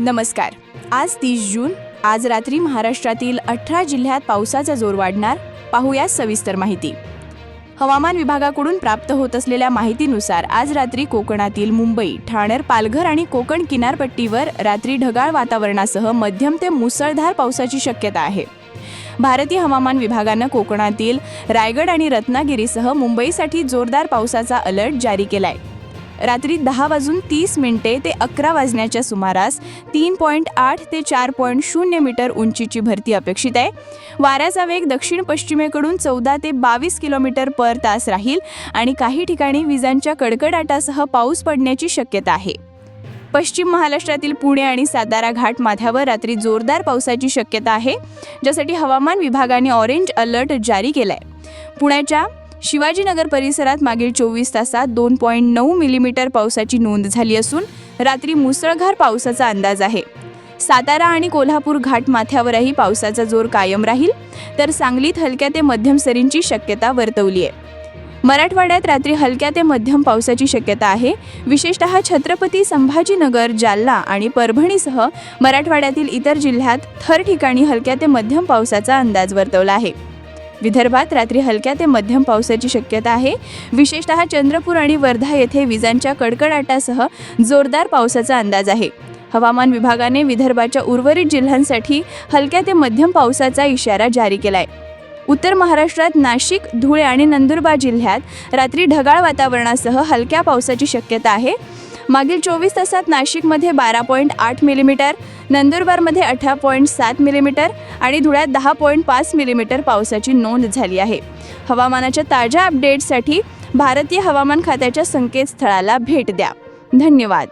नमस्कार. आज तीस जून आज रात्री महाराष्ट्रातील अठरा जिल्ह्यात पावसाचा जोर वाढणार पाहूया सविस्तर माहिती. हवामान विभागाकडून प्राप्त होत असलेल्या माहितीनुसार आज रात्री कोकणातील मुंबई ठाणर पालघर आणि कोकण किनारपट्टीवर रात्री ढगाळ वातावरणासह मध्यम ते मुसळधार पावसाची शक्यता आहे. भारतीय हवामान विभागानं कोकणातील रायगड आणि रत्नागिरीसह मुंबईसाठी जोरदार पावसाचा अलर्ट जारी केला आहे रात्री दहा वाजून तीस मिनिटे ते अकरा वाजण्याच्या सुमारास तीन पॉईंट आठ ते चार पॉईंट शून्य मीटर उंचीची भरती अपेक्षित आहे. वाऱ्याचा वेग दक्षिण पश्चिमेकडून चौदा ते बावीस किलोमीटर पर तास राहील आणि काही ठिकाणी विजांच्या कडकडाटासह पाऊस पडण्याची शक्यता आहे. पश्चिम महाराष्ट्रातील पुणे आणि सातारा घाट माथ्यावर रात्री जोरदार पावसाची शक्यता आहे ज्यासाठी हवामान विभागाने ऑरेंज अलर्ट जारी केला आहे पुण्याच्या शिवाजीनगर परिसरात मागील चोवीस तासात दोन पॉईंट नऊ मिलीमीटर पावसाची नोंद झाली असून रात्री मुसळधार पावसाचा अंदाज आहे. सातारा आणि कोल्हापूर घाट माथ्यावरही पावसाचा जोर कायम राहील तर सांगलीत हलक्या ते मध्यम सरींची शक्यता वर्तवली आहे. मराठवाड्यात रात्री हलक्या ते मध्यम पावसाची शक्यता आहे. विशेषतः छत्रपती संभाजीनगर जालना आणि परभणीसह मराठवाड्यातील इतर जिल्ह्यात थर ठिकाणी हलक्या ते मध्यम पावसाचा अंदाज वर्तवला आहे. विदर्भात रात्री हलक्या ते मध्यम पावसाची शक्यता आहे. विशेषतः चंद्रपूर आणि वर्धा येथे विजांच्या कडकडाटासह जोरदार पावसाचा अंदाज आहे. हवामान विभागाने विदर्भाच्या उर्वरित जिल्ह्यांसाठी हलक्या ते मध्यम पावसाचा इशारा जारी केलाय. उत्तर महाराष्ट्रात नाशिक धुळे आणि नंदुरबार जिल्ह्यात रात्री ढगाळ वातावरणासह हलक्या पावसाची शक्यता आहे. मागील चोवीस तासात नाशिकमध्ये बारा पॉईंट आठ मिलीमीटर नंदुरबारमध्ये अठरा पॉईंट सात मिलीमीटर आणि धुळ्यात दहा पॉईंट पाच मिलीमीटर पावसाची नोंद झाली आहे. हवामानाच्या ताज्या अपडेट्ससाठी भारतीय हवामान खात्याच्या संकेतस्थळाला भेट द्या. धन्यवाद.